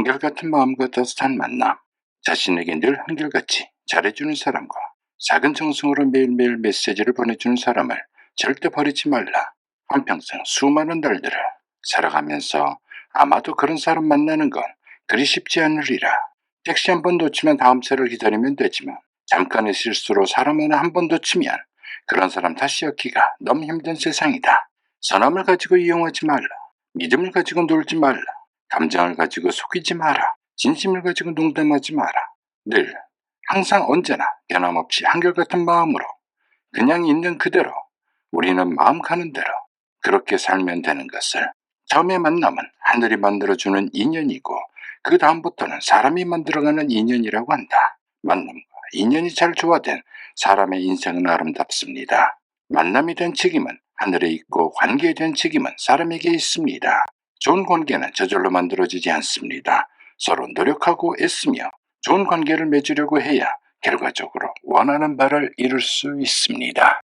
한결같은 마음과 따뜻한 만남, 자신에게 늘 한결같이 잘해주는 사람과 작은 정성으로 매일매일 메시지를 보내주는 사람을 절대 버리지 말라. 한평생 수많은 날들을 살아가면서 아마도 그런 사람 만나는 건 그리 쉽지 않으리라. 택시 한 번 놓치면 다음 차를 기다리면 되지만 잠깐의 실수로 사람 하나 한 번 놓치면 그런 사람 다시 얻기가 너무 힘든 세상이다. 선함을 가지고 이용하지 말라. 믿음을 가지고 놀지 말라. 감정을 가지고 속이지 마라. 진심을 가지고 농담하지 마라. 늘 항상 언제나 변함없이 한결같은 마음으로 그냥 있는 그대로 우리는 마음 가는 대로 그렇게 살면 되는 것을 처음의 만남은 하늘이 만들어주는 인연이고 그 다음부터는 사람이 만들어가는 인연이라고 한다. 만남과 인연이 잘 조화된 사람의 인생은 아름답습니다. 만남이 된 책임은 하늘에 있고 관계에 대한 책임은 사람에게 있습니다. 좋은 관계는 저절로 만들어지지 않습니다. 서로 노력하고 애쓰며 좋은 관계를 맺으려고 해야 결과적으로 원하는 바를 이룰 수 있습니다.